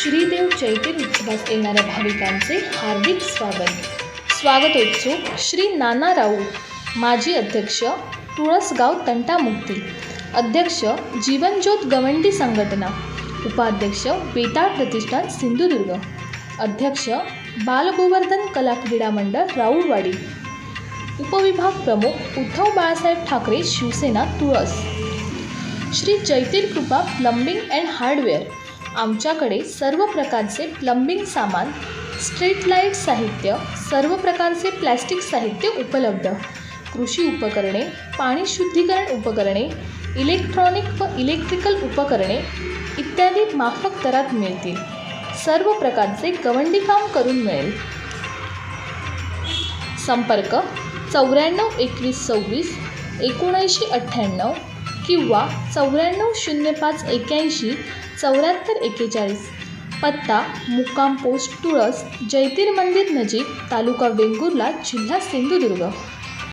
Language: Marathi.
श्रीदेव चैत्र उत्सवात येणाऱ्या भाविकांचे हार्दिक स्वागत. स्वागतोत्सुक श्री नाना राऊत माजी अध्यक्ष तुळसगाव तंटामुक्ती अध्यक्ष जीवनज्योत गवंडी संघटना उपाध्यक्ष बेताळ प्रतिष्ठान सिंधुदुर्ग अध्यक्ष बालगोवर्धन कला क्रीडा मंडळ राऊळवाडी उपविभाग प्रमुख उद्धव बाळासाहेब ठाकरे शिवसेना तुळस. श्री जयतीर कृपा प्लंबिंग अँड हार्डवेअर आमच्याकडे सर्व प्रकारचे प्लंबिंग सामान स्ट्रीट लाइट साहित्य सर्व प्रकारचे प्लॅस्टिक साहित्य उपलब्ध. कृषी उपकरणे पाणी शुद्धीकरण उपकरणे इलेक्ट्रॉनिक व इलेक्ट्रिकल उपकरणे इत्यादी माफक दरात मिळतील. सर्व प्रकारचे गवंडी काम करून मिळेल. संपर्क चौऱ्याण्णव एकवीस सव्वीस एकोणऐंशी अठ्ठ्याण्णव किंवा चौऱ्याण्णव शून्य पाच एक्याऐंशी चौऱ्याहत्तर एक्केचाळीस. पत्ता मुक्काम पोस्ट तुळस जयतीर मंदिर नजीक तालुका वेंगुर्ला जिल्हा सिंधुदुर्ग.